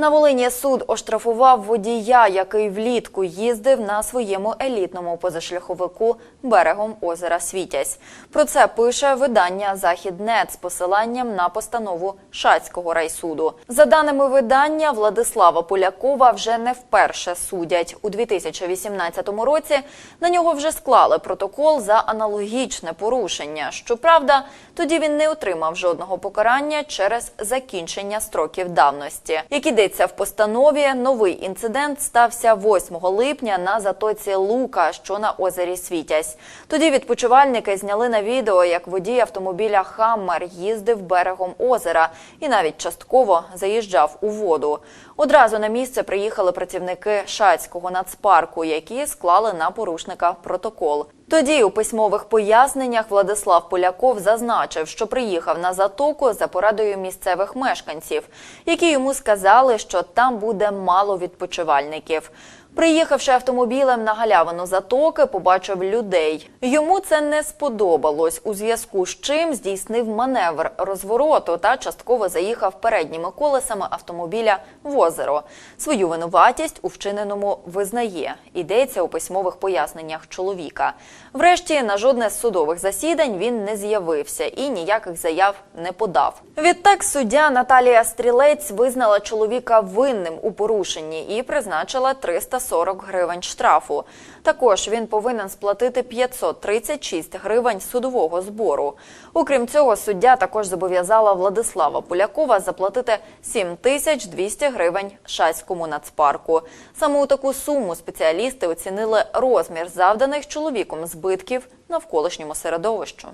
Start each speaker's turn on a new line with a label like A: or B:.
A: На Волині суд оштрафував водія, який влітку їздив на своєму елітному позашляховику берегом озера Світязь. Про це пише видання Західнет з посиланням на постанову Шацького райсуду. За даними видання, Владислава Полякова вже не вперше судять. У 2018 році на нього вже склали протокол за аналогічне порушення. Щоправда, тоді він не отримав жодного покарання через закінчення строків давності. Як ідеться в постанові, новий інцидент стався 8 липня на затоці Лука, що на озері Світязь. Тоді відпочивальники зняли на відео, як водій автомобіля Хаммер їздив берегом озера і навіть частково заїжджав у воду. Одразу на місце приїхали працівники Шацького нацпарку, які склали на порушника протокол. Тоді у письмових поясненнях Владислав Поляков зазначив, що приїхав на затоку за порадою місцевих мешканців, які йому сказали, що там буде мало відпочивальників. Приїхавши автомобілем на галявину затоки, побачив людей. Йому це не сподобалось, у зв'язку з чим здійснив маневр розвороту та частково заїхав передніми колесами автомобіля в озеро. Свою винуватість у вчиненому визнає. Йдеться у письмових поясненнях чоловіка. Врешті на жодне з судових засідань він не з'явився і ніяких заяв не подав. Відтак суддя Наталія Стрілець визнала чоловіка винним у порушенні і призначила 340 гривень штрафу. Також він повинен сплатити 536 гривень судового збору. Окрім цього, суддя також зобов'язала Владислава Полякова заплатити 7200 гривень Шацькому нацпарку. Саме у таку суму спеціалісти оцінили розмір завданих чоловіком збитків навколишньому середовищу.